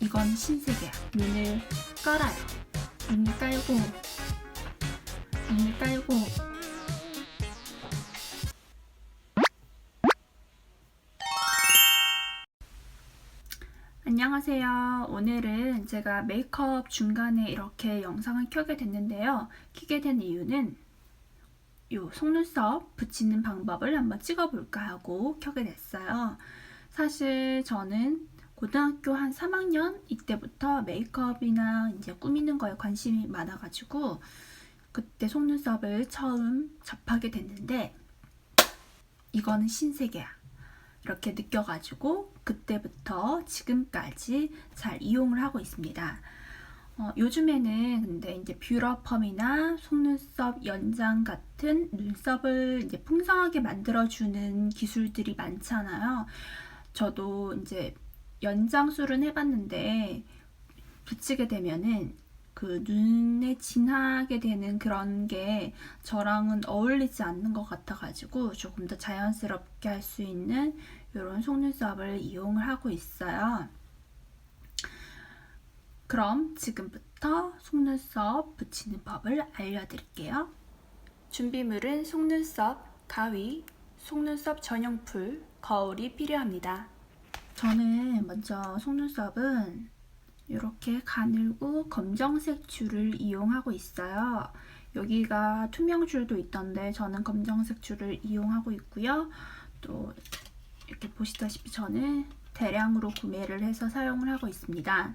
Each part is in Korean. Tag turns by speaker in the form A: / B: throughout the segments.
A: 이건 신세계야. 눈을 깔아요. 눈을 깔고, 눈을 깔고. 안녕하세요. 오늘은 제가 메이크업 중간에 이렇게 영상을 켜게 됐는데요. 켜게 된 이유는 요 속눈썹 붙이는 방법을 한번 찍어볼까 하고 켜게 됐어요. 사실 저는 고등학교 한 3학년 이때부터 메이크업이나 이제 꾸미는 거에 관심이 많아가지고 그때 속눈썹을 처음 접하게 됐는데 이거는 신세계야. 이렇게 느껴가지고 그때부터 지금까지 잘 이용을 하고 있습니다. 어, 요즘에는 근데 이제 뷰러펌이나 속눈썹 연장 같은 눈썹을 이제 풍성하게 만들어주는 기술들이 많잖아요. 저도 이제 연장술은 해봤는데 붙이게 되면은 그 눈에 진하게 되는 그런 게 저랑은 어울리지 않는 것 같아가지고 조금 더 자연스럽게 할 수 있는 이런 속눈썹을 이용을 하고 있어요. 그럼 지금부터 속눈썹 붙이는 법을 알려드릴게요. 준비물은 속눈썹, 가위, 속눈썹 전용풀, 거울이 필요합니다. 저는 먼저 속눈썹은 이렇게 가늘고 검정색 줄을 이용하고 있어요. 여기가 투명 줄도 있던데 저는 검정색 줄을 이용하고 있고요. 또 이렇게 보시다시피 저는 대량으로 구매를 해서 사용을 하고 있습니다.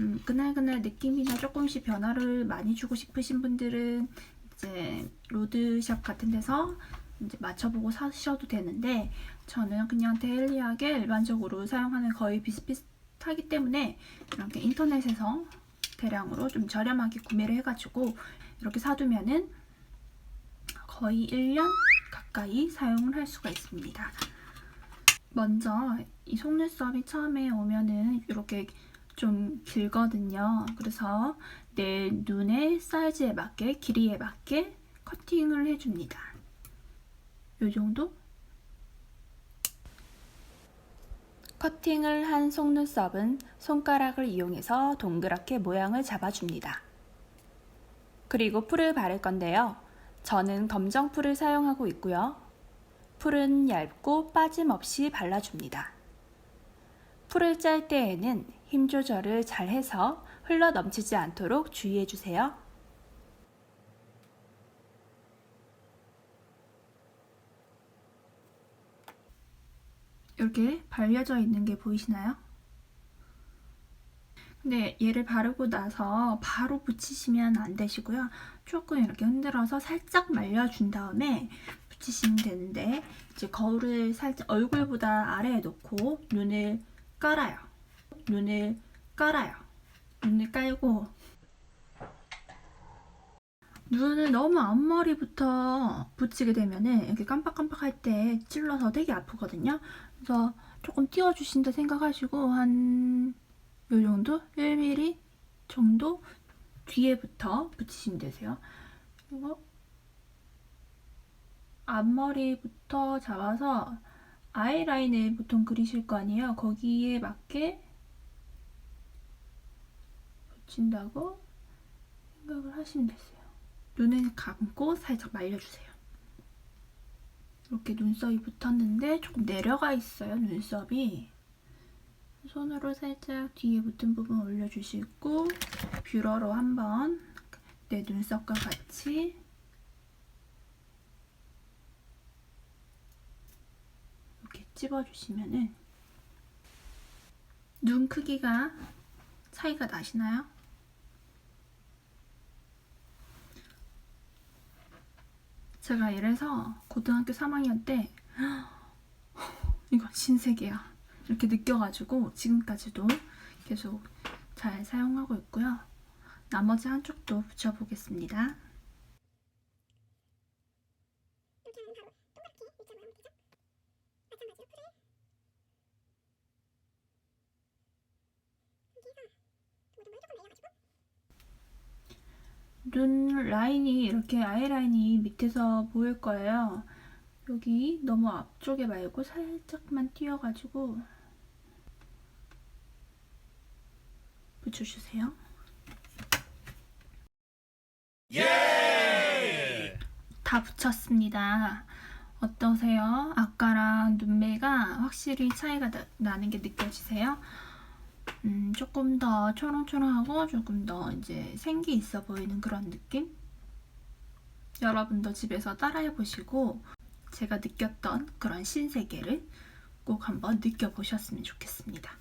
A: 음, 그날그날 느낌이나 조금씩 변화를 많이 주고 싶으신 분들은 이제 로드샵 같은 데서 이제 맞춰보고 사셔도 되는데 저는 그냥 데일리하게 일반적으로 사용하는 거의 비슷비슷하기 때문에 이렇게 인터넷에서 대량으로 좀 저렴하게 구매를 해가지고 이렇게 사두면은 거의 1년 가까이 사용을 할 수가 있습니다. 먼저 이 속눈썹이 처음에 오면은 이렇게 좀 길거든요. 그래서 내 눈의 사이즈에 맞게 길이에 맞게 커팅을 해줍니다. 이 정도? 커팅을 한 속눈썹은 손가락을 이용해서 동그랗게 모양을 잡아줍니다. 그리고 풀을 바를 건데요. 저는 검정 풀을 사용하고 있고요. 풀은 얇고 빠짐없이 발라줍니다. 풀을 짤 때에는 힘 조절을 잘 해서 흘러 넘치지 않도록 주의해 주세요. 이렇게 발려져 있는 게 보이시나요? 근데 얘를 바르고 나서 바로 붙이시면 안 되시고요. 조금 이렇게 흔들어서 살짝 말려준 다음에 붙이시면 되는데 이제 거울을 살짝 얼굴보다 아래에 놓고 눈을 깔아요. 눈을 깔아요. 눈을 깔고 눈을 너무 앞머리부터 붙이게 되면은 이렇게 깜빡깜빡할 때 찔러서 되게 아프거든요. 그래서 조금 띄워주신다 생각하시고 한 요 정도 1mm 정도 뒤에부터 붙이시면 되세요. 그리고 앞머리부터 잡아서 아이라인을 보통 그리실 거 아니에요. 거기에 맞게 붙인다고 생각을 하시면 되세요. 눈을 감고 살짝 말려주세요. 이렇게 눈썹이 붙었는데 조금 내려가 있어요, 눈썹이. 손으로 살짝 뒤에 붙은 부분 올려주시고 뷰러로 한번 내 눈썹과 같이 이렇게 찝어주시면은 눈 크기가 차이가 나시나요? 제가 이래서 고등학교 3학년 때 이거 신세계야 이렇게 느껴가지고 지금까지도 계속 잘 사용하고 있고요. 나머지 한쪽도 붙여보겠습니다. 눈 라인이 이렇게 아이라인이 밑에서 보일 거예요. 여기 너무 앞쪽에 말고 살짝만 띄어가지고 붙여주세요. 다 붙였습니다. 어떠세요? 아까랑 눈매가 확실히 차이가 나, 나는 게 느껴지세요? 음, 조금 더 초롱초롱하고 조금 더 이제 생기 있어 보이는 그런 느낌? 여러분도 집에서 따라해 보시고 제가 느꼈던 그런 신세계를 꼭 한번 느껴보셨으면 좋겠습니다.